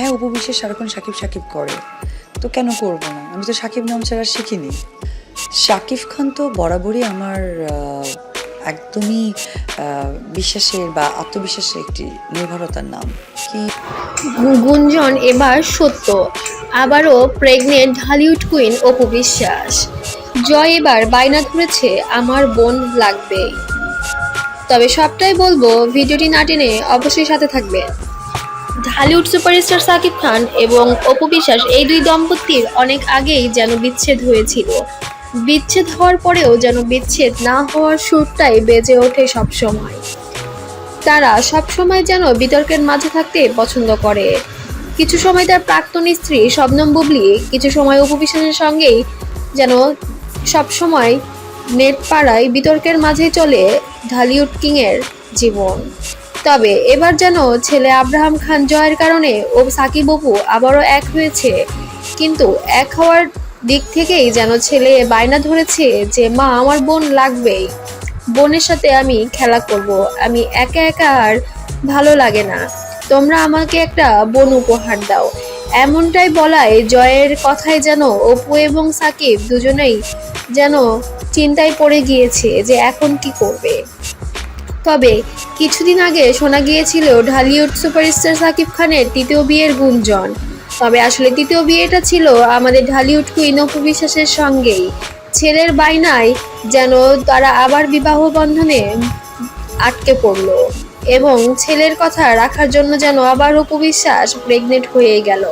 হ্যাঁ উপবিশ্বাস সারাক্ষণ সাকিব সাকিব করে। তো কেন করব না? আমি তো সাকিব নাম ছাড়া শিখিনি। শাকিব খান তো বরাবরই আমার একদমই বিশ্বাসের বা আত্মবিশ্বাসের একটি নির্ভরতার নাম। কি? গুঞ্জন এবার সত্য। আবারও pregnant Hollywood queen Apu Biswas. জয় এবার বায়না ধরেছে আমার বোন লাগবে তবে সবটাই বলব, ভিডিওটি না টেনে অবশ্যই সাথে থাকবে ঢালিউড সুপারস্টার সাকিব খান এবং অপু বিশ্বাস এই দুই দম্পতির অনেক আগেই যেন বিচ্ছেদ হয়েছিল। বিচ্ছেদ হওয়ার পরেও যেন বিচ্ছেদ না হওয়ার সুরটাই বেজে ওঠে সবসময়। তারা সবসময় যেন বিতর্কের মাঝে থাকতে পছন্দ করে। কিছু সময় তার প্রাক্তন স্ত্রী শবনম বুবলি, কিছু সময় উপবিশ্বাসের সঙ্গেই যেন সবসময় নেট পাড়ায় বিতর্কের মাঝে চলে ঢালিউড কিংয়ের জীবন। তবে এবার যেন ছেলে আব্রাহাম খান জয়ের কারণে ও সাকিব অপু আবারও এক হয়েছে। কিন্তু এক হওয়ার দিক থেকেই যেন ছেলে বায়না ধরেছে যে, মা, আমার বোন লাগবেই। বোনের সাথে আমি খেলা করব। আমি একা একা আর ভালো লাগে না। তোমরা আমাকে একটা বোন উপহার দাও। এমনটাই বলায় জয়ের কথায় যেন অপু এবং সাকিব দুজনেই যেন চিন্তায় পড়ে গিয়েছে যে, এখন কি করবে? তবে কিছুদিন আগে শোনা গিয়েছিল ঢালিউড সুপারস্টার সাকিব খানের তৃতীয় বিয়ের গুঞ্জন। তবে আসলে তৃতীয় বিয়েটা ছিল আমাদের ঢালিউড কুইন অপু বিশ্বাসের সঙ্গেই। ছেলের বাইনায় যেন তারা আবার বিবাহ বন্ধনে আটকে পড়ল এবং ছেলের কথা রাখার জন্য যেন আবার অপু বিশ্বাস প্রেগনেন্ট হয়ে গেল।